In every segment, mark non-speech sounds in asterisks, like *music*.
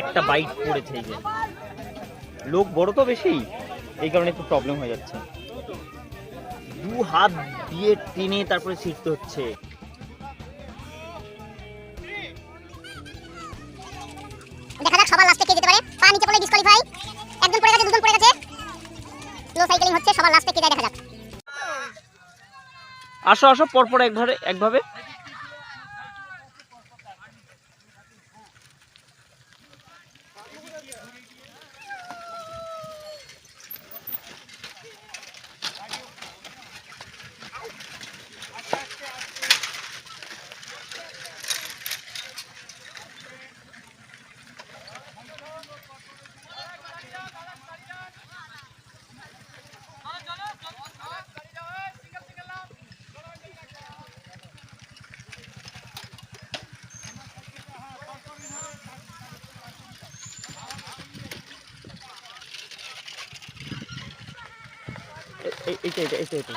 একটা বাইট পড়েছে এই যে। লোক বড় তো বেশি এই কারণে একটু প্রবলেম হয়ে যাচ্ছে। দু হাত দিয়ে টেনে তারপরে ছিটতে হচ্ছে। দেখা যাক সবার লাস্টে কে যেতে পারে। পা নিচে পড়লে ডিসকোয়ালিফাই একজন পড়ে গেছে দুজন পড়ে গেছে। স্লো সাইকেলিং হচ্ছে সবার লাস্টে কে যায় দেখা যাক। আসো আসো পরপর একভাবে একভাবে এ- এ- এইটা এইটা এইটা এইটা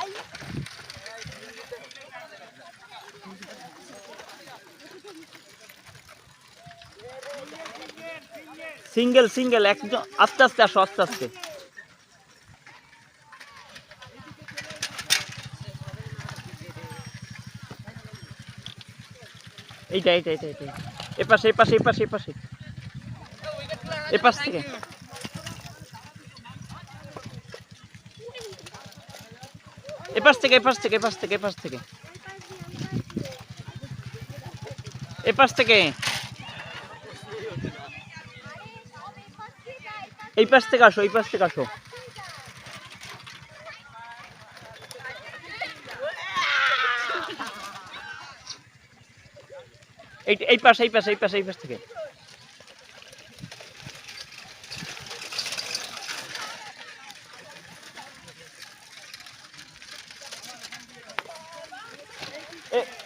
সিঙ্গেল সিঙ্গেল একজন আস্তে আস্তে আসো, আস্তে আস্তে। এইটা এইটা এইটা এইটা এ পাশে এ পাশে এ পাশে এ পাশে। এ পাশ থেকে। এপাশ থেকে এপাশ থেকে এপাশ থেকে এপাশ থেকে। এপাশ থেকে। এই পাশ থেকে আসো, এই পাশ থেকে আসো। এই এই পাশ এই পাশ এই পাশ এই পাশ থেকে।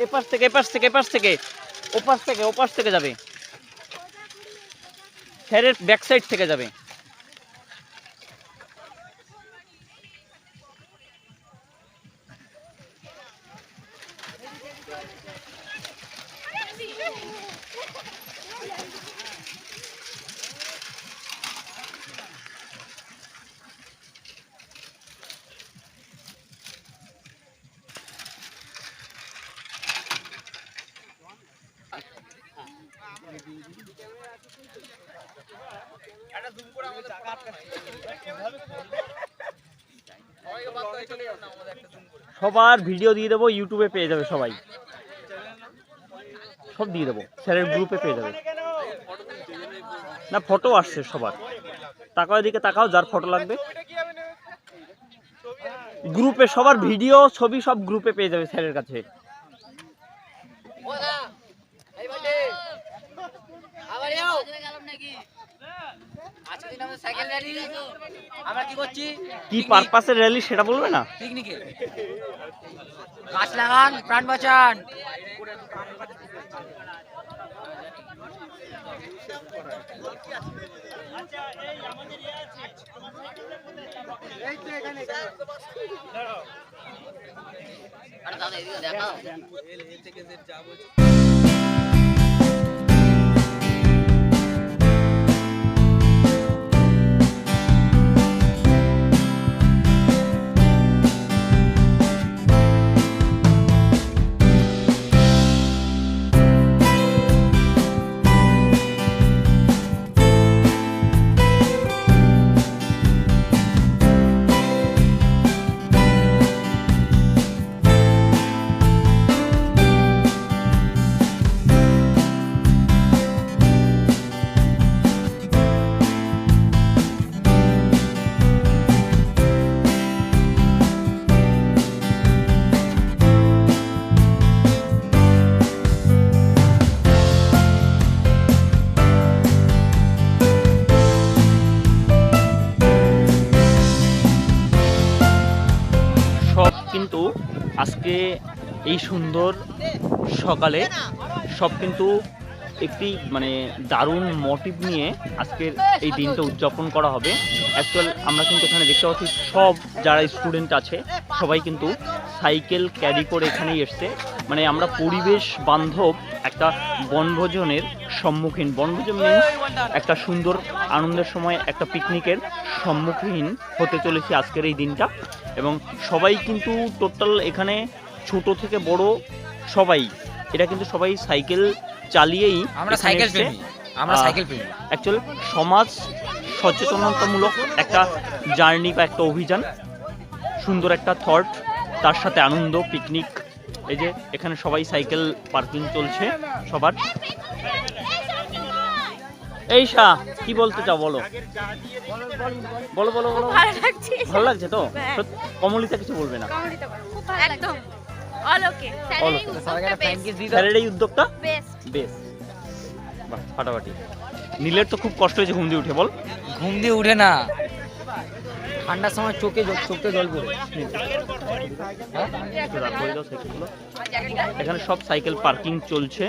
এপাশ থেকে এপাশ থেকে এপাশ থেকে। ওপাশ থেকে ওপাশ থেকে যাবে। স্যারের ব্যাক সাইড থেকে যাবে। সবার ভিডিও দিয়ে দেবো ইউটিউবে পেয়ে যাবে সবাই। সব দিয়ে দেবো, স্যারের গ্রুপে পেয়ে যাবে। না ফটো আসছে সবার। তাকাও দিকে তাকাও, যার ফটো লাগবে। গ্রুপে সবার ভিডিও ছবি সব গ্রুপে পেয়ে যাবে স্যারের কাছে আমরা কি করছি? কি পারপাসের র্যালি সেটা বলবে না? পিকনিকে গাছ লাগান প্রাণ বাঁচান। সব এই সুন্দর সকালে সব কিন্তু একটি মানে দারুণ মোটিভ নিয়ে আজকের এই দিনটা উদযাপন করা হবে। অ্যাকচুয়াল আমরা কিন্তু এখানে দেখতে পাচ্ছি সব যারা স্টুডেন্ট আছে, সবাই কিন্তু সাইকেল ক্যারি করে এখানেই এসছে। মানে আমরা পরিবেশ বান্ধব একটা বনভোজনের সম্মুখীন। বনভোজন means একটা সুন্দর আনন্দের সময় একটা পিকনিকের সম্মুখীন হতে চলেছি আজকের এই দিনটা। এবং সবাই কিন্তু টোটাল এখানে ছোট থেকে বড় সবাই এটা কিন্তু সবাই সাইকেল চালিয়েই আমরা সাইকেল। প্রেমী আমরা সাইকেল প্রেমী। অ্যাকচুয়াল সমাজ সচেতনতামূলক একটা জার্নি বা একটা অভিযান সুন্দর একটা থট তার সাথে আনন্দ পিকনিক এই যে এখানে সবাই সাইকেল পার্কিং চলছে সবার। এই শাহ কি বলতে চাও বলো? বলো বলো বলো। ভালো লাগছে। তো? হ্যাঁ। কমলিতা কিছু বলবে না? একদম। অল ওকে বেস্ট বাহ ফাটাফাটি। নীলের তো খুব কষ্ট হয়েছে ঘুম দিয়ে উঠে বল। ঘুম দিয়ে উঠে না। ঠান্ডার সময় চোখে চোখে জল পড়ে। সাইকেলগুলো। এখানে সব সাইকেল পার্কিং চলছে।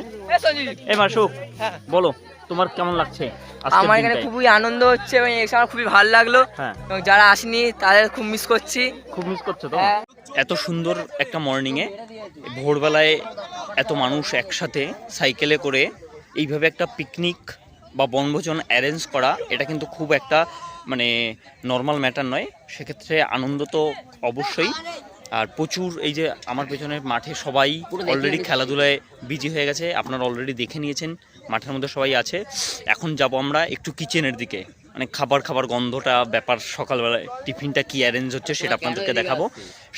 এই মাসুক বলো তোমার কেমন লাগছে? আমার এখানে খুবই আনন্দ হচ্ছে এবং আমার খুবই ভালো লাগল। হ্যাঁ। এবং যারা আসেনি তাদের খুব মিস করছি। খুব মিস করছ তো? হ্যাঁ। এত সুন্দর একটা মর্নিংয়ে ভোরবেলায় এত মানুষ একসাথে সাইকেলে করে এইভাবে একটা পিকনিক বা বনভোজন অ্যারেঞ্জ করা এটা কিন্তু খুব একটা মানে নর্মাল ম্যাটার নয়। সেক্ষেত্রে আনন্দ তো অবশ্যই। আর প্রচুর এই যে আমার পেছনে মাঠে সবাই অলরেডি খেলাধুলায় বিজি হয়ে গেছে আপনারা অলরেডি দেখে নিয়েছেন মাঠের মধ্যে সবাই আছে। এখন যাব আমরা একটু কিচেনের দিকে। মানে খাবার খাবার গন্ধটা ব্যাপার সকালবেলায় টিফিনটা কি অ্যারেঞ্জ হচ্ছে সেটা আপনাদেরকে দেখাবো।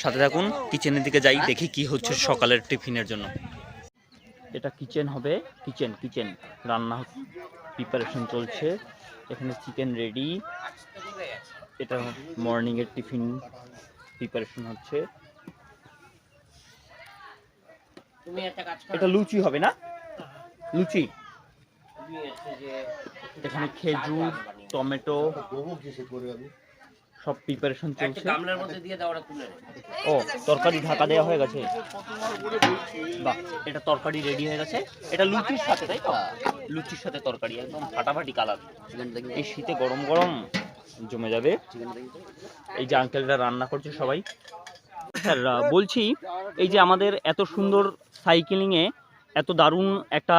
সাথে থাকুন কিচেনের দিকে যাই দেখি কি হচ্ছে সকালের টিফিনের জন্য। এটা কিচেন হবে কিচেন কিচেন রান্না প্রিপারেশন চলছে। এখানে চিকেন রেডি এটা মর্নিং এর টিফিন প্রিপারেশন হচ্ছে। এটা লুচি হবে না? লুচি। এখানে খেজুর টমেটো সব প্রিপারেশন চলছে। ও তরকারি ঢাকা দেওয়া হয়ে গেছে। বাহ এটা তরকারি রেডি হয়ে গেছে। এটা লুচির সাথে তাই তো? লুচির সাথে তরকারি একদম ফাটাফাটি কালার এই শীতে গরম গরম জমে যাবে। এই যে আঙ্কেলরা রান্না করছে সবাই। স্যার বলছি এই যে আমাদের এত সুন্দর সাইকেলিংয়ে এত দারুণ একটা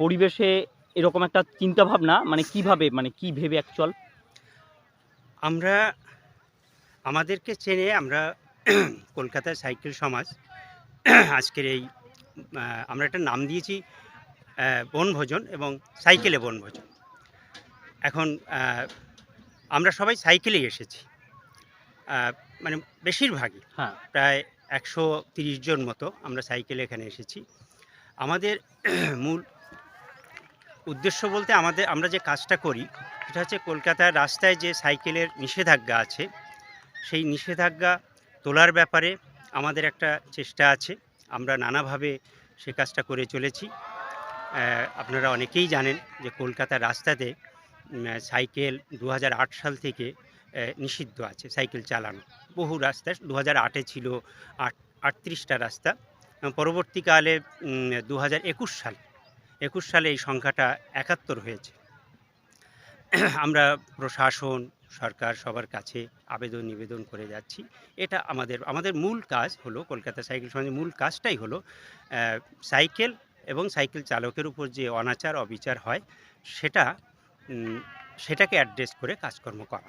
পরিবেশে এরকম একটা চিন্তা ভাবনা মানে কীভাবে মানে কি ভেবে অ্যাকচুয়াল আমরা আমাদেরকে চেনে আমরা *clears throat* কলকাতায় সাইকেল সমাজ *clears throat* আজকের এই আমরা একটা নাম দিয়েছি বনভোজন এবং সাইকেলে বনভোজন। এখন আমরা সবাই সাইকেলেই এসেছি। মানে বেশিরভাগই। হ্যাঁ। প্রায় একশো জন মতো আমরা সাইকেলে এখানে এসেছি। আমাদের *clears throat* মূল উদ্দেশ্য বলতে আমাদের, আমরা যে কাজটা করি, সেটা হচ্ছে কলকাতার রাস্তায় যে সাইকেলের নিষেধাজ্ঞা আছে, সেই নিষেধাজ্ঞা তোলার ব্যাপারে আমাদের একটা চেষ্টা আছে। আমরা নানাভাবে সে কাজটা করে চলেছি। আপনারা অনেকেই জানেন যে কলকাতার রাস্তাতে সাইকেল দু হাজার আট সাল থেকে নিষিদ্ধ আছে সাইকেল চালানো। বহু রাস্তায় দু আটে ছিল আট, আটত্রিশটা রাস্তা। পরবর্তীকালে দু হাজার একুশ সাল একুশ সালে এই সংখ্যাটা একাত্তর হয়েছে। *clears throat* আমরা প্রশাসন, সরকার সবার কাছে আবেদন নিবেদন করে যাচ্ছি। এটা আমাদের আমাদের মূল কাজ হলো কলকাতা সাইকেল সমাজের মূল কাজটাই হলো সাইকেল এবং সাইকেল চালকের উপর যে অনাচার, অবিচার হয়, সেটা সেটাকে অ্যাড্রেস করে কাজকর্ম করা।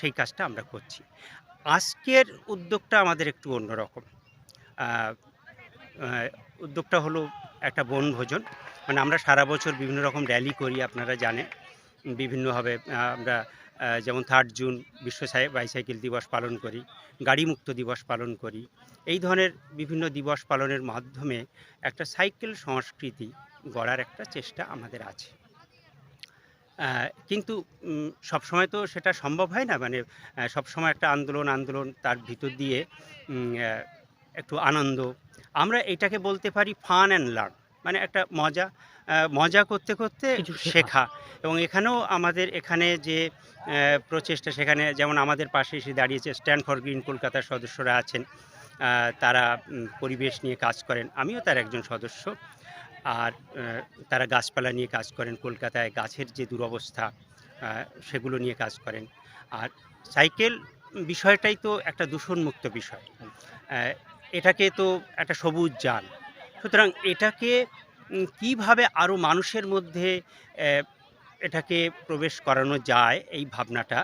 সেই কাজটা আমরা করছি। আজকের উদ্যোগটা আমাদের একটু অন্যরকম। উদ্যোগটা হলো একটা বনভোজন মানে আমরা সারা বছর বিভিন্ন রকম র্যালি করি, আপনারা জানেন। বিভিন্নভাবে আমরা যেমন থার্ড জুন বিশ্ব সাই- বাইসাইকেল দিবস পালন করি, গাড়ি মুক্ত দিবস পালন করি। এই ধরনের বিভিন্ন দিবস পালনের মাধ্যমে একটা সাইকেল সংস্কৃতি গড়ার একটা চেষ্টা আমাদের আছে। কিন্তু সবসময় তো সেটা সম্ভব হয় না। মানে সবসময় একটা আন্দোলন আন্দোলন তার ভিতর দিয়ে একটু আনন্দ। আমরা এটাকে বলতে পারি ফান অ্যান্ড লার্ন মানে একটা মজা মজা করতে করতে শেখা। এবং এখানেও আমাদের এখানে যে প্রচেষ্টা সেখানে যেমন আমাদের পাশে এসে দাঁড়িয়েছে স্ট্যান্ড ফর গ্রিন কলকাতার সদস্যরা আছেন তারা পরিবেশ নিয়ে কাজ করেন। আমিও তার একজন সদস্য। আর তারা গাছপালা নিয়ে কাজ করেন কলকাতায় গাছের যে দুরবস্থা সেগুলো নিয়ে কাজ করেন। আর সাইকেল বিষয়টাই তো একটা দূষণমুক্ত বিষয়। এটাকে তো একটা সবুজ যান সুতরাং এটাকে কীভাবে আরও মানুষের মধ্যে এটাকে প্রবেশ করানো যায়, এই ভাবনাটা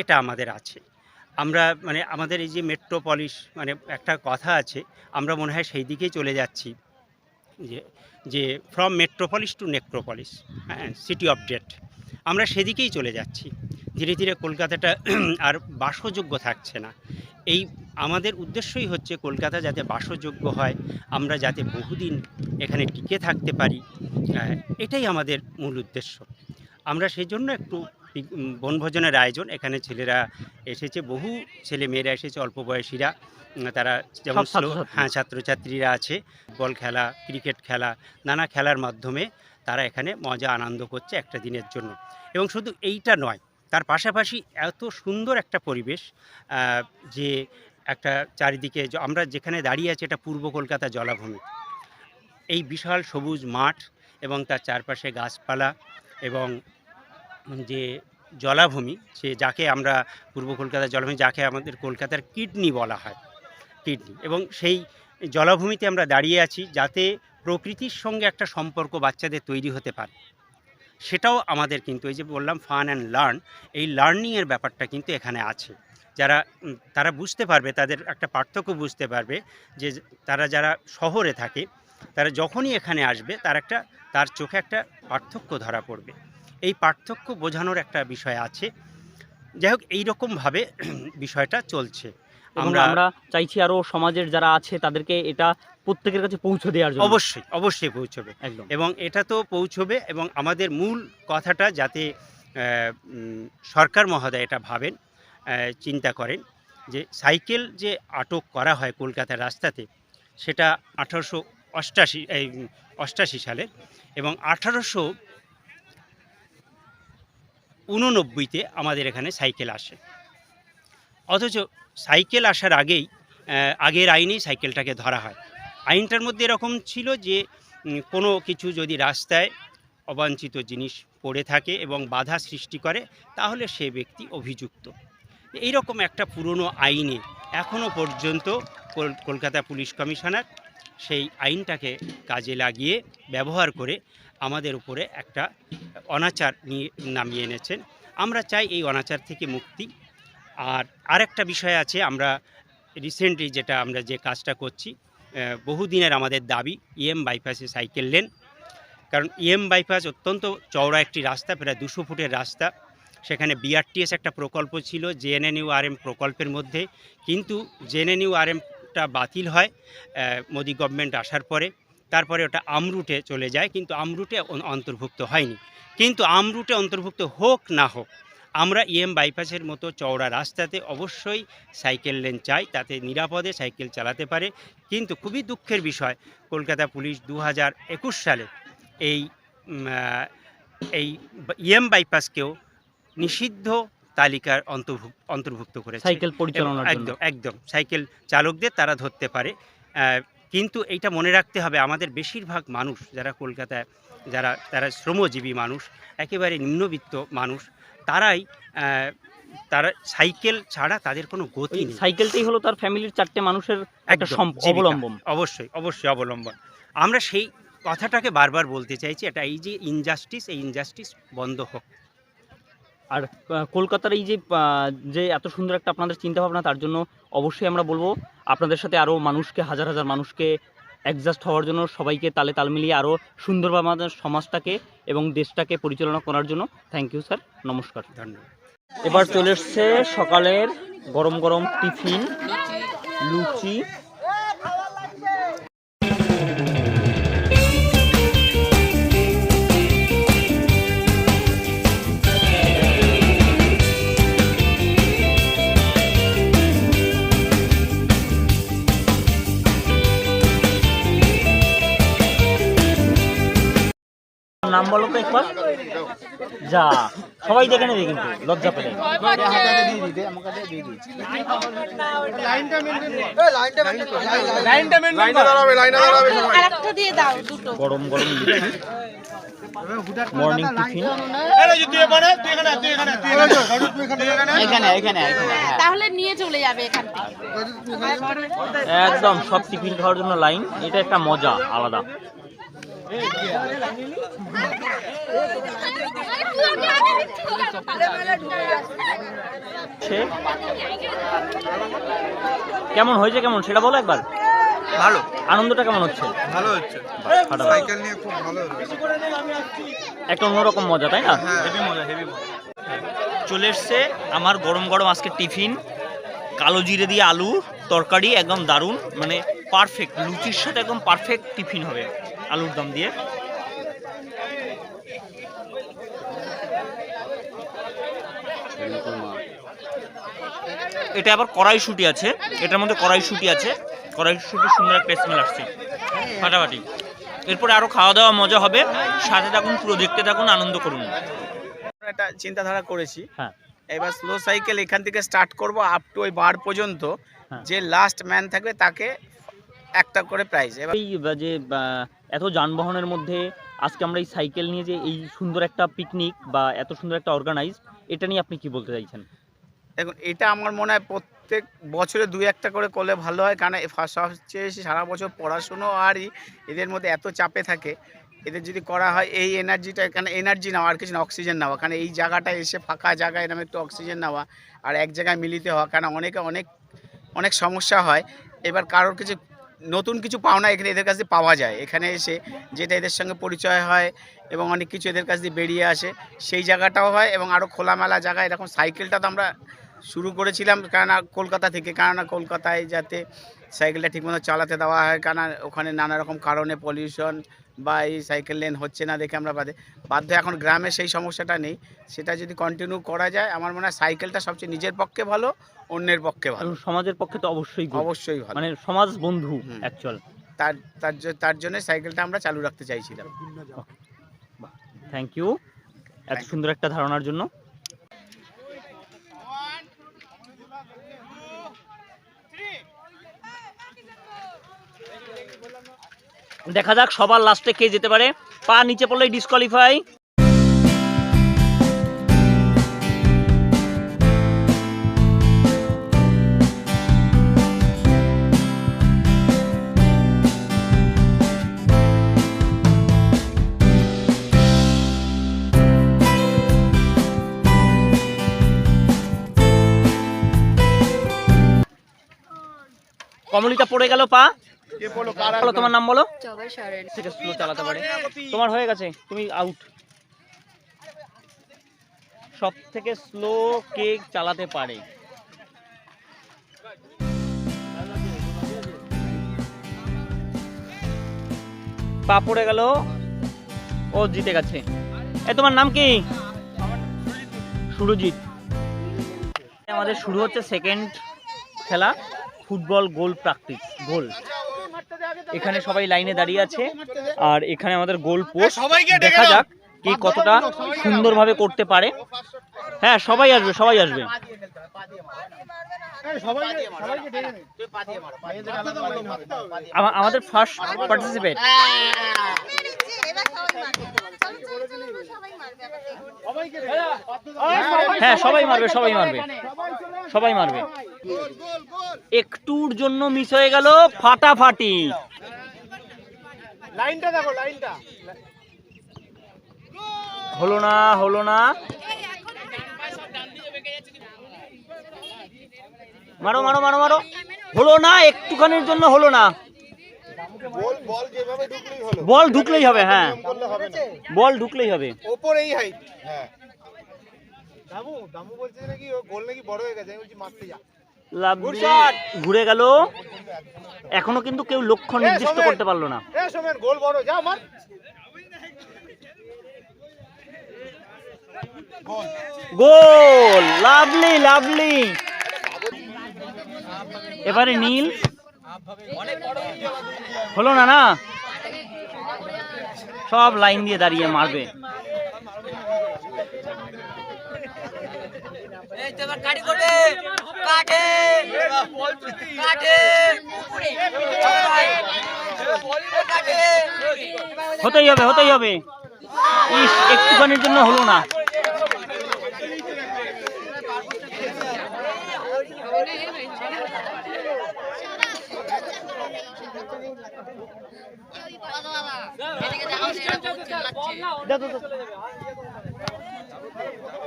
এটা আমাদের আছে। আমরা মানে আমাদের এই যে মেট্রোপলিস মানে একটা কথা আছে, আমরা মনে হয় সেই দিকেই চলে যাচ্ছি, যে যে ফ্রম মেট্রোপলিস টু নেক্রোপলিস হ্যাঁ সিটি অফ ডেট আমরা সেদিকেই চলে যাচ্ছি। ধীরে ধীরে কলকাতাটা আর বাসযোগ্য থাকছে না। এই আমাদের উদ্দেশ্যই হচ্ছে কলকাতা যাতে বাসযোগ্য হয় আমরা যাতে বহুদিন এখানে টিকে থাকতে পারি এটাই আমাদের মূল উদ্দেশ্য। আমরা সেই জন্য একটু বনভোজনের আয়োজন এখানে ছেলেরা এসেছে বহু ছেলে মেয়েরা এসেছে অল্প বয়সীরা তারা যেমন। হ্যাঁ ছাত্রছাত্রীরা আছে বল খেলা ক্রিকেট খেলা নানা খেলার মাধ্যমে তারা এখানে মজা আনন্দ করছে একটা দিনের জন্য। এবং শুধু এইটা নয় তার পাশাপাশি এত সুন্দর একটা পরিবেশ যে একটা চারিদিকে আমরা যেখানে দাঁড়িয়ে আছি এটা পূর্ব কলকাতা জলাভূমি। এই বিশাল সবুজ মাঠ এবং তার চারপাশে গাছপালা এবং যে জলাভূমি, সে যাকে আমরা পূর্ব কলকাতা জলাভূমি, যাকে আমাদের কলকাতার কিডনি বলা হয়, কিডনি। এবং সেই জলাভূমিতে আমরা দাঁড়িয়ে আছি যাতে প্রকৃতির সঙ্গে একটা সম্পর্ক বাচ্চাদের তৈরি হতে পারে। সেটাও আমাদের কিন্তু এই যে বললাম ফান অ্যান্ড লার্ন এই লার্নিংয়ের ব্যাপারটা কিন্তু এখানে আছে। যারা তারা বুঝতে পারবে, তাদের একটা পার্থক্য বুঝতে পারবে যে তারা যারা শহরে থাকে, তারা যখনই এখানে আসবে, তার একটা, তার চোখে একটা পার্থক্য ধরা পড়বে। এই পার্থক্য বোঝানোর একটা বিষয় আছে। যাই হোক এইরকমভাবে *clears throat* বিষয়টা চলছে। আমরা আমরা চাইছি আরও সমাজের যারা আছে তাদেরকে এটা প্রত্যেকের কাছে পৌঁছে দেওয়ার জন্য। অবশ্যই অবশ্যই পৌঁছবে। একদম। এবং এটা তো পৌঁছবে এবং আমাদের মূল কথাটা যাতে সরকার মহোদয় এটা ভাবেন চিন্তা করেন যে সাইকেল যে আটক করা হয় কলকাতার রাস্তাতে সেটা আঠারোশো অষ্টাশি এই অষ্টাশি সালে এবং আঠারোশো উননব্বইতে আমাদের এখানে সাইকেল আসে। অথচ সাইকেল আসার আগেই আগের আইনেই সাইকেলটাকে ধরা হয়। আইনটার মধ্যে এরকম ছিল যে কোনো কিছু যদি রাস্তায় অবাঞ্ছিত জিনিস পড়ে থাকে এবং বাধা সৃষ্টি করে, তাহলে সে ব্যক্তি অভিযুক্ত। এইরকম একটা পুরনো আইনে এখনও পর্যন্ত কল- কলকাতা পুলিশ কমিশনার সেই আইনটাকে কাজে লাগিয়ে ব্যবহার করে আমাদের উপরে একটা অনাচার নিয়ে নামিয়ে এনেছেন। আমরা চাই এই অনাচার থেকে মুক্তি আর আরেকটা বিষয় আছে, আমরা রিসেন্টলি যেটা আমরা যে কাজটা করছি বহুদিনের আমাদের দাবি ইএম বাইপাসে সাইকেল লেন কারণ ইএম বাইপাস অত্যন্ত চওড়া একটি রাস্তা, প্রায় দুশো ফুটের রাস্তা। সেখানে বিআরটিএস একটা প্রকল্প ছিল জেএনএনইউ আরএম প্রকল্পের মধ্যে। কিন্তু জেএনএনইউ আরএমটা বাতিল হয় মোদি গভর্নমেন্ট আসার পরে। তারপরে ওটা আমরুটে চলে যায়, কিন্তু আমরুটে অন্তর্ভুক্ত হয়নি। কিন্তু আমরুটে অন্তর্ভুক্ত হোক না হোক আমরা ইএম বাইপাসের মতো চওড়া রাস্তাতে অবশ্যই সাইকেল লেন চাই তাতে নিরাপদে সাইকেল চালাতে পারে। কিন্তু খুবই দুঃখের বিষয় কলকাতা পুলিশ দু হাজার একুশ সালে এই এই ইএম বাইপাসকেও নিষিদ্ধ তালিকার অন্তর্ভুক্ত অন্তর্ভুক্ত করেছে। সাইকেল পরিচালনা একদম একদম সাইকেল চালকদের তারা ধরতে পারে। কিন্তু এইটা মনে রাখতে হবে আমাদের বেশিরভাগ মানুষ যারা কলকাতায় যারা তারা শ্রমজীবী মানুষ একেবারে নিম্নবিত্ত মানুষ তারাই তারা সাইকেল ছাড়া তাদের কোনো গতি নেই। সাইকেলটাই হলো তার ফ্যামিলির চারটে মানুষের একটা অবলম্বন। অবশ্যই অবশ্যই অবলম্বন। আমরা সেই কথাটাকে বারবার বলতে চাইছি এটা এই যে ইনজাস্টিস এই ইনজাস্টিস বন্ধ হোক। আর কলকাতার এই যে যে এত সুন্দর একটা আপনাদের চিন্তা ভাবনা তার জন্য অবশ্যই আমরা বলব আপনাদের সাথে আরও মানুষকে হাজার হাজার মানুষকে অ্যাডজাস্ট হওয়ার জন্য সবাইকে তালে তাল মিলিয়ে আরও সুন্দরভাবে আমাদের সমাজটাকে এবং দেশটাকে পরিচালনা করার জন্য থ্যাংক ইউ স্যার নমস্কার। ধন্যবাদ এবার চলে এসছে সকালের গরম গরম টিফিন, লুচি যা, সবাই দেখে নেবে কিন্তু, লজ্জা পেলে। গরম গরম মর্নিং টিফিন তাহলে নিয়ে চলে যাবে একদম, সব টিফিন খাওয়ার জন্য লাইন এটা একটা মজা, আলাদা। কেমন হয়েছে কেমন? সেটা বলো একবার। ভালো। আনন্দটা কেমন হচ্ছে? ভালো হচ্ছে। ফাটাফাটি। সাইকেল নিয়ে খুব ভালো একটা অন্যরকম মজা তাই না? হেভি মজা হেভি মজা। চলে এসছে আমার গরম গরম আজকে টিফিন। কালো জিরে দিয়ে আলু তরকারি একদম দারুণ। মানে পারফেক্ট লুচির সাথে একদম পারফেক্ট টিফিন হবে। আলুর দম দিয়ে। এটা আবার কড়াইশুটি আছে। এটার মধ্যে কড়াইশুটি আছে। কড়াইশুটির সুন্দর একটা স্মেল আসছে। ফাটাফাটি। এরপরে আরও খাওয়া দাওয়া মজা হবে। সাথে থাকুন পুরো দেখতে থাকুন আনন্দ করুন। একটা চিন্তাধারা করেছি। হ্যাঁ। এবার স্লো সাইকেল এখান থেকে স্টার্ট করব আপ টু ওই বার পর্যন্ত। হ্যাঁ। যে লাস্ট ম্যান থাকবে তাকে একটা করে প্রাইজ এবার এই যে এত যানবাহনের মধ্যে আজকে আমরা এই সাইকেল নিয়ে যে এই সুন্দর একটা পিকনিক বা এত সুন্দর একটা অর্গানাইজ এটা নিয়ে আপনি কি বলতে চাইছেন? দেখুন এটা আমার মনে হয় প্রত্যেক বছরে দুই একটা করে করলে ভালো হয়। কারণ ফার্স্ট হচ্ছে সারা বছর পড়াশুনো আর ই- এদের মধ্যে এত চাপে থাকে। এদের যদি করা হয় এই এনার্জিটা এখানে এনার্জি নেওয়া আর কিছু না অক্সিজেন নেওয়া। কারণ এই জায়গাটায় এসে ফাঁকা জায়গায় এরকম একটু অক্সিজেন নেওয়া আর এক জায়গায় মিলিত হওয়া। কারণ অনেকে অনেক অনেক সমস্যা হয়। এবার কারোর কিছু নতুন কিছু পাওনা এখানে এদের কাছে পাওয়া যায়। এখানে এসে যেটা এদের সঙ্গে পরিচয় হয় এবং অনেক কিছু এদের কাছ দিয়ে বেরিয়ে আসে, সেই জায়গাটাও হয় এবং আরও খোলামেলা জায়গা এরকম সাইকেলটা তো আমরা শুরু করেছিলাম কেননা কলকাতা থেকে কেননা কলকাতায় যাতে সাইকেলটা ঠিকমতো চালাতে দেওয়া হয় কেননা ওখানে নানা রকম কারণে পলিউশন বা এই সাইকেল লেন হচ্ছে না দেখে আমরা বাদে বাধ্য এখন গ্রামে সেই সমস্যাটা নেই। সেটা যদি কন্টিনিউ করা যায় আমার মনে হয় সাইকেলটা সবচেয়ে নিজের পক্ষে ভালো অন্যের পক্ষে ভালো। সমাজের পক্ষে তো অবশ্যই অবশ্যই ভালো। মানে সমাজ বন্ধু অ্যাকচুয়াল তার তার তার জন্য সাইকেলটা আমরা চালু রাখতে চাইছিলাম। থ্যাংক ইউ এত সুন্দর একটা ধারণার জন্য। দেখা যাক সবার লাস্টে কে যেতে পারে। পা নিচে পড়লেই ডিসকোয়ালিফাই কমলিতা পড়ে গেল পা। বলো তোমার নাম বলো? থেকে স্লো চালাতে পারে। তোমার হয়ে গেছে তুমি আউট সব থেকে স্লো কে চালাতে পারে। পা পড়ে গেল ও জিতে গেছে। এ তোমার নাম কি? সুরজিৎ। আমাদের শুরু হচ্ছে সেকেন্ড খেলা ফুটবল গোল প্র্যাকটিস গোল এখানে সবাই লাইনে দাঁড়িয়ে আছে। আর এখানে আমাদের গোল পোস্ট। দেখা যাক কি কতটা সুন্দরভাবে করতে পারে। হ্যাঁ সবাই আসবে সবাই আসবে। আমাদের ফার্স্ট পার্টিসিপেট হ্যাঁ সবাই মারবে সবাই মারবে। সবাই মারবে। একটুর জন্য মিস হয়ে গেল ফাটাফাটি। লাইনটা দেখো লাইনটা। হলো না হলো না। মারো মারো মারো মারো। হলো না একটুখানির জন্য হলো না। বল বল ঢুকলেই হলো। বল ঢুকলেই হবে হ্যাঁ। বল ঢুকলেই হবে। হাইট। হ্যাঁ। দামু দামু বলছে নাকি ও গোল নাকি বড় হয়ে গেছে আমি বলছি মারতে যা। লাভলি ঘুরে গেল। এখনও কিন্তু কেউ লক্ষ্য নির্দিষ্ট করতে পারল না। গোল বড় যা মার। গোল! গোল লাভলি লাভলি এবারে নীল। হলো না না? সব লাইন দিয়ে দাঁড়িয়ে মারবে। হতেই হবে হতেই হবে। ইস একটুখানির জন্য হলো না।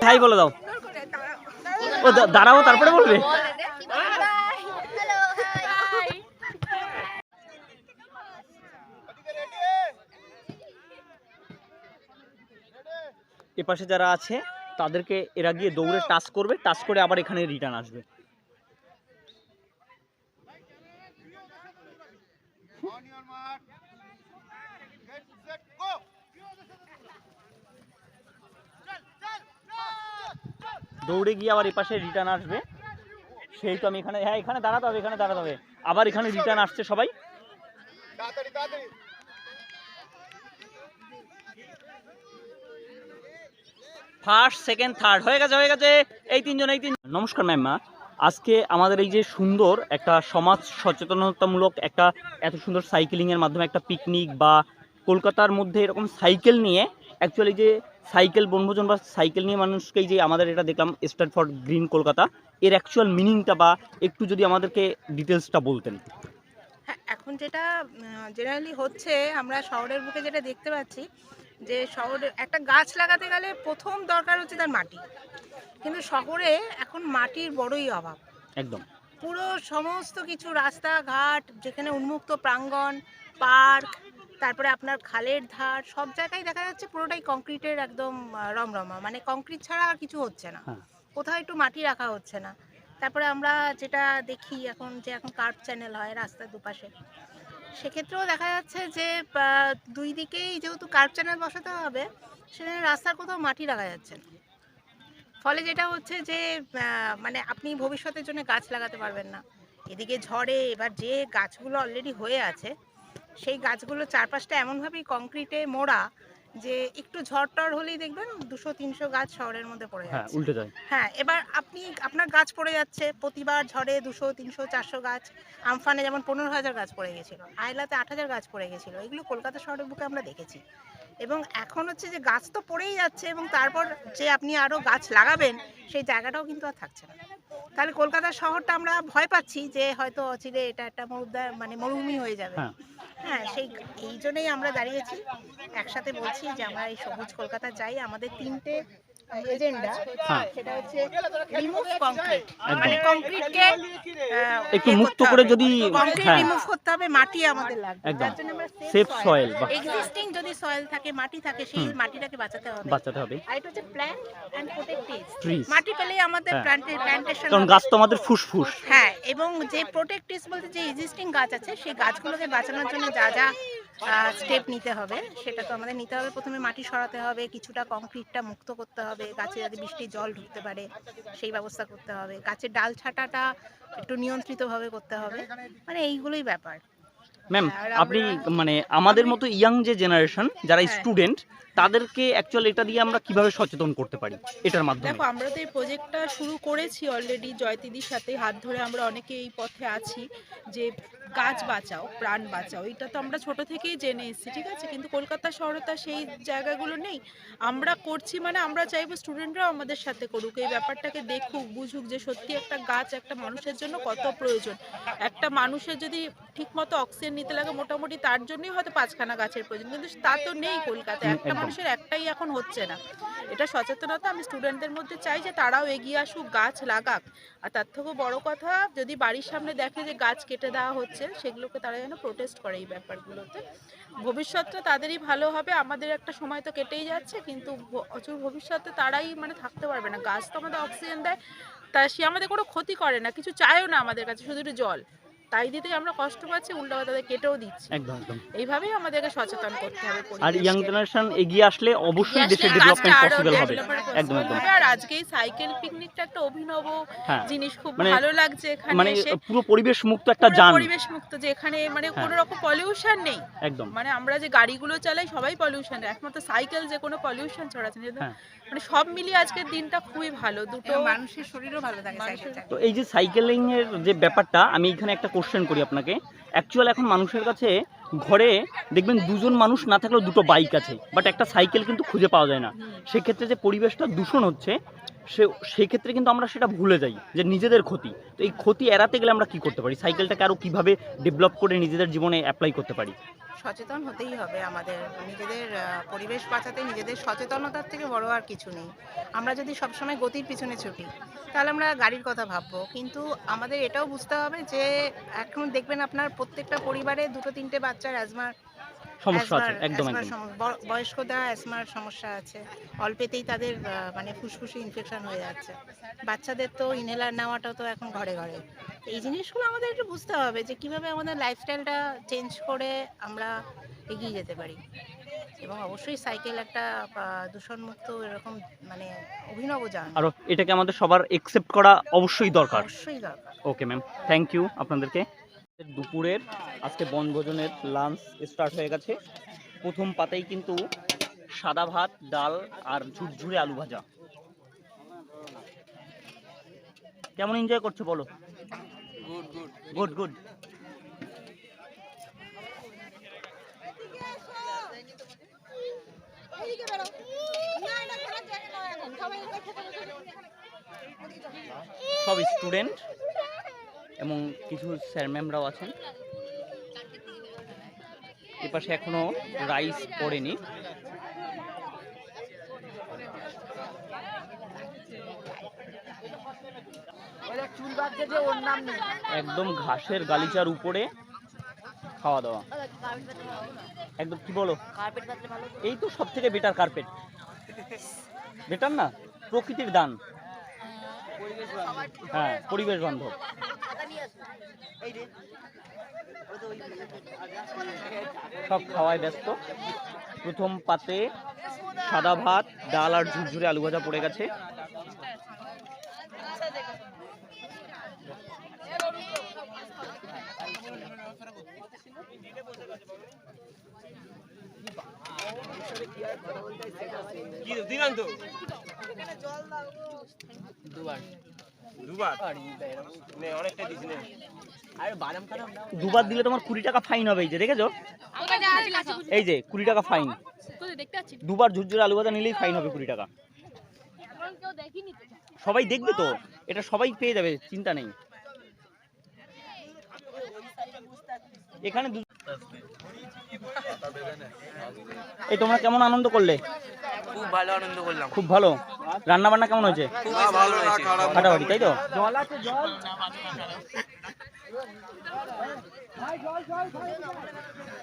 হাই বলে দাও। ও, দা- দাঁড়াও, তারপরে বলবে। এপাশে যারা আছে, তাদেরকে এরা গিয়ে দৌড়ে টাচ করবে, টাচ করে আবার এখানে রিটার্ন আসবে। দৌড়ে গিয়ে আবার এপাশে রিটার্ন আসবে। সেই তো আমি এখানে হ্যাঁ এখানে দাঁড়াতে হবে এখানে দাঁড়াতে হবে। আবার এখানে রিটার্ন আসছে সবাই। ফার্স্ট সেকেন্ড থার্ড হয়ে গেছে হয়ে গেছে। এই তিনজন এই তিনজন নমস্কার ম্যাম আজকে আমাদের এই যে সুন্দর একটা সমাজ সচেতনতামূলক একটা এত সুন্দর সাইকেলিংয়ের মাধ্যমে একটা পিকনিক বা কলকাতার মধ্যে এরকম সাইকেল নিয়ে অ্যাকচুয়ালি যে সাইকেল বনভোজন বা সাইকেল নিয়ে মানুষকে এই যে আমাদের এটা দেখলাম স্টার্ট ফর গ্রিন কলকাতা এর অ্যাকচুয়াল মিনিংটা বা একটু যদি আমাদেরকে ডিটেলসটা বলতেন। হ্যাঁ এখন যেটা জেনারেলি হচ্ছে আমরা শহরের বুকে যেটা দেখতে পাচ্ছি যে শহরে একটা গাছ লাগাতে গেলে প্রথম দরকার হচ্ছে তার মাটি। কিন্তু শহরে এখন মাটির বড়ই অভাব। একদম। পুরো সমস্ত কিছু রাস্তাঘাট যেখানে উন্মুক্ত প্রাঙ্গণ পার্ক তারপরে আপনার খালের ধার সব জায়গায় দেখা যাচ্ছে পুরোটাই কংক্রিটের একদম রমরমা। মানে কংক্রিট ছাড়া আর কিছু হচ্ছে না। হ্যাঁ। কোথাও একটু মাটি রাখা হচ্ছে না। তারপরে আমরা যেটা দেখি এখন যে এখন কার্প চ্যানেল হয় রাস্তার দুপাশে সেক্ষেত্রেও দেখা যাচ্ছে যে দুই দিকেই যেহেতু কার্ভ চ্যানেল বসাতে হবে সেখানে রাস্তার কোথাও মাটি রাখা যাচ্ছে না। ফলে যেটা হচ্ছে যে মানে আপনি ভবিষ্যতের জন্য গাছ লাগাতে পারবেন না। এদিকে ঝড়ে এবার যে গাছগুলো অলরেডি হয়ে আছে সেই গাছগুলো চারপাশটা এমনভাবেই কংক্রিটে মোড়া যে একটু ঝড় টর হলেই দেখবেন দুশো তিনশো গাছ শহরের মধ্যে পড়ে হ্যাঁ যাচ্ছে। উল্টে যায়। হ্যাঁ এবার আপনি আপনার গাছ পড়ে যাচ্ছে প্রতিবার ঝড়ে দুশো তিনশো চারশো গাছ আমফানে যেমন পনেরো হাজার গাছ পড়ে গেছিল আয়লাতে আট হাজার গাছ পড়ে গেছিল এগুলো কলকাতা শহরের বুকে আমরা দেখেছি। এবং এখন হচ্ছে যে গাছ তো পড়েই যাচ্ছে এবং তারপর যে আপনি আরও গাছ লাগাবেন সেই জায়গাটাও কিন্তু আর থাকছে না। তাহলে কলকাতা শহরটা আমরা ভয় পাচ্ছি যে হয়তো অচিরে এটা একটা মরুদ্যা মানে মরুভূমি হয়ে যাবে। হ্যাঁ। হ্যাঁ সেই এই জন্যই আমরা দাঁড়িয়েছি। একসাথে বলছি যে আমরা এই সবুজ কলকাতা চাই আমাদের তিনটে এজেন্ডা। হ্যাঁ। সেটা হচ্ছে রিমুভ কংক্রিট মানে কংক্রিটকে একটু মুক্ত করে যদি কংক্রিট হ্যাঁ। রিমুভ করতে হবে মাটি আমাদের লাগবে। একদম। যার জন্য আমরা সেফ সয়েল এক্সিস্টিং যদি সয়েল থাকে মাটি থাকে সেই মাটিটাকে বাঁচাতে হবে। বাঁচাতে হবে। আর এটা হচ্ছে প্ল্যান্ট এন্ড প্রোটেক্টিভ মাটি পেলেই আমাদের হ্যাঁ। প্ল্যান্টেশন কারণ গাছ তো আমাদের ফুসফুস। হ্যাঁ এবং যে প্রোটেক্টিভস বলতে যে এক্সিস্টিং গাছ আছে সেই গাছগুলোকে বাঁচানোর জন্য যা যা স্টেপ নিতে হবে সেটা তো আমাদের নিতে হবে। প্রথমে মাটি সরাতে হবে কিছুটা কংক্রিটটা মুক্ত করতে হবে গাছে যাতে বৃষ্টির জল ঢুকতে পারে সেই ব্যবস্থা করতে হবে। গাছের ডাল ছাটাটা একটু নিয়ন্ত্রিতভাবে করতে হবে মানে এইগুলোই ব্যাপার। ম্যাম আপনি মানে আমাদের মতো ইয়াং যে জেনারেশন যারা হ্যাঁ। স্টুডেন্ট তাদেরকে অ্যাকচুয়ালি এটা দিয়ে আমরা কীভাবে সচেতন করতে পারি? এটার মাধ্যমে। দেখো আমরা তো এই প্রজেক্টটা শুরু করেছি অলরেডি জয়তিদির সাথে হাত ধরে আমরা অনেকে এই পথে আছি যে গাছ বাঁচাও প্রাণ বাঁচাও এটা তো আমরা ছোট থেকেই জেনে এসেছি ঠিক আছে? কিন্তু কলকাতা শহরে তো সেই জায়গাগুলো নেই। আমরা করছি মানে আমরা চাইব স্টুডেন্টরাও আমাদের সাথে করুক এই ব্যাপারটাকে দেখুক বুঝুক যে সত্যি একটা গাছ একটা মানুষের জন্য কত প্রয়োজন। একটা মানুষের যদি ঠিকমতো অক্সিজেন নিতে লাগে মোটামুটি তার জন্যই হয়তো পাঁচখানা গাছের প্রয়োজন কিন্তু তা তো নেই কলকাতায়। একটা। মানুষের একটাই এখন হচ্ছে না। এটা সচেতনতা আমি স্টুডেন্টদের মধ্যে চাই যে তারাও এগিয়ে আসুক, গাছ লাগাক। আর তার থেকেও বড় কথা, যদি বাড়ির সামনে দেখে যে গাছ কেটে দেওয়া হচ্ছে, সেগুলোকে তারা যেন প্রোটেস্ট করে এই ব্যাপারগুলোতে। ভবিষ্যৎটা তাদেরই ভালো হবে, আমাদের একটা সময় তো কেটেই যাচ্ছে, কিন্তু অচুর ভবিষ্যতে তারাই মানে থাকতে পারবে না। গাছ তো আমাদের অক্সিজেন দেয়, তা সে আমাদের কোনো ক্ষতি করে না, কিছু চায়ও না আমাদের কাছে, শুধু জল। তাই দিতে আমরা কষ্ট পাচ্ছি উল্টো তাদের কেটেও দিচ্ছি। একদম একদম। এইভাবেই আমাদেরকে সচেতন করতে হবে আর ইয়াং জেনারেশন এগিয়ে আসলে অবশ্যই দেশের ডেভেলপমেন্ট পসিবল হবে। একদম একদম। আর আজকে এই সাইকেল পিকনিকটা একটা অভিনব হ্যাঁ। জিনিস খুব মানে- ভালো লাগছে এখানে মানে পুরো পরিবেশ মুক্ত একটা যান। পরিবেশ মুক্ত যে এখানে মানে হ্যাঁ। কোনো রকম পলিউশন নেই। একদম। মানে আমরা যে গাড়িগুলো চালাই সবাই পলিউশন একমাত্র সাইকেল যে কোনো পলিউশন ছড়াচ্ছে না। যেহেতু হ্যাঁ। মানে সব মিলিয়ে আজকের দিনটা খুবই ভালো। দুটো মানুষের শরীরও ভালো থাকে তো এই যে সাইকেলিং এর যে ব্যাপারটা আমি এখানে একটা কোশ্চেন করি আপনাকে। অ্যাকচুয়াল এখন মানুষের কাছে ঘরে দেখবেন দুজন মানুষ না থাকলেও দুটো বাইক আছে বাট একটা সাইকেল কিন্তু খুঁজে পাওয়া যায় না। সেক্ষেত্রে যে পরিবেশটা দূষণ হচ্ছে সে সেক্ষেত্রে কিন্তু আমরা সেটা ভুলে যাই যে নিজেদের ক্ষতি। তো এই ক্ষতি এড়াতে গেলে আমরা কি করতে পারি? সাইকেলটাকে আরও কীভাবে ডেভেলপ করে নিজেদের জীবনে অ্যাপ্লাই করতে পারি? সচেতন হতেই হবে আমাদের। নিজেদের পরিবেশ বাঁচাতে নিজেদের সচেতনতার থেকে বড় আর কিছু নেই। আমরা যদি সবসময় গতির পিছনে ছুটি, তাহলে আমরা গাড়ির কথা ভাববো। কিন্তু আমাদের এটাও বুঝতে হবে যে, এখন দেখবেন আপনার প্রত্যেকটা পরিবারে দুটো, তিনটে বাচ্চার অ্যাজমার সমস্যা আছে একদম একদম। বয়স্কদের অ্যাজমার সমস্যা আছে। অল্পেতেই তাদের মানে ফুসফুসে ইনফেকশন হয়ে যাচ্ছে। বাচ্চাদের তো ইনহেলার নেওয়াটাও তো এখন ঘরে ঘরে। এই জিনিসগুলো আমাদের একটু বুঝতে হবে যে কীভাবে আমাদের লাইফস্টাইলটা চেঞ্জ করে আমরা এগিয়ে যেতে পারি। এবং অবশ্যই সাইকেল একটা দূষণমুক্ত এরকম মানে অভিনব যান। আরও এটাকে আমাদের সবার একসেপ্ট করা অবশ্যই দরকার। অবশ্যই দরকার। ওকে ম্যাম থ্যাংক ইউ আপনাদেরকে। দুপুরের আজকে বনভোজনের লাঞ্চ স্টার্ট হয়ে গেছে। প্রথম পাতেই কিন্তু সাদা ভাত ডাল আর ঝুরঝুরে আলু ভাজা। কেমন এনজয় করছ বলো? গুড গুড সব স্টুডেন্ট এবং কিছু স্যার ম্যামরাও আছেন। এপাশে এখনও রাইস পড়েনি। একদম ঘাসের গালিচার উপরে খাওয়া দাওয়া। একদম কি বলো? এই তো সব থেকে বেটার কার্পেট বেটার না? প্রকৃতির দান। হ্যাঁ পরিবেশ বান্ধব। সব খাওয়ায় ব্যস্ত। প্রথম পাতে সাদা ভাত, ডাল আর ঝুরঝুরে আলু ভাজা পড়ে গেছে। দুবার? দিলে তোমার কুড়ি টাকা ফাইন হবে, এই যে, দেখেছ? এই যে, কুড়ি টাকা ফাইন। দুবার ঝুরঝুরে আলু ভাজা নিলেই ফাইন হবে কুড়ি টাকা। সবাই দেখবে তো, এটা সবাই পেয়ে যাবে, চিন্তা নেই। এখানে এই তোমরা কেমন আনন্দ করলে? খুব ভালো আনন্দ করলাম। খুব ভালো। রান্না বান্না কেমন হয়েছে? খুব ভালো হয়েছে। ফাটাফাটি তাই তো?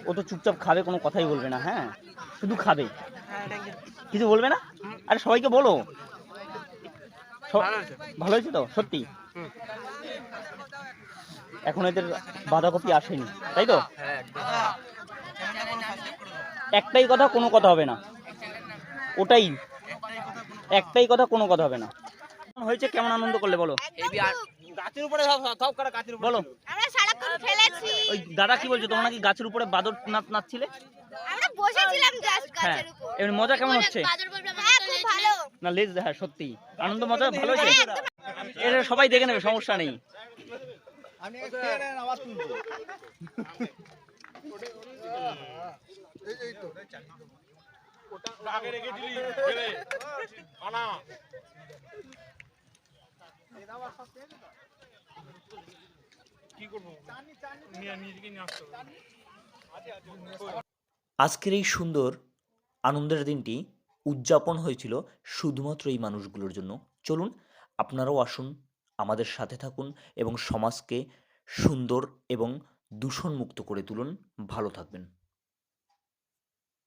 ও তো চুপচাপ খাবে কোনো কথাই বলবে না হ্যাঁ? শুধু খাবে। কিছু বলবে না? আরে সবাইকে বলো। ভালো হয়েছে। তো? সত্যি? এখন এদের বাঁধাকপি আসেনি তাই তো? হ্যাঁ একটাই কথা কোনো কথা হবে না। ওটাই। একটাই কথা কোনো কথা হবে না। হয়েছে কেমন আনন্দ করলে বলো? হেভি আর বলো। আমরা সারাক্ষণ ফেলেছি। ওই দাদা কি বলছো তোমরা নাকি গাছের উপরে বাদর নাচ নাচছিলে? আমরা বসেছিলাম জাস্ট হ্যাঁ। এমনি মজা কেমন হচ্ছে? হ্যাঁ খুব ভালো না লেজ হ্যাঁ সত্যি। আনন্দ মজা ভালো হয়েছে? এটা সবাই দেখে নেবে সমস্যা নেই। আজকের এই সুন্দর আনন্দের দিনটি উদযাপন হয়েছিল শুধুমাত্র এই মানুষগুলোর জন্য। চলুন, আপনারাও আসুন, আমাদের সাথে থাকুন এবং সমাজকে সুন্দর এবং দূষণমুক্ত করে তুলুন ভালো থাকবেন।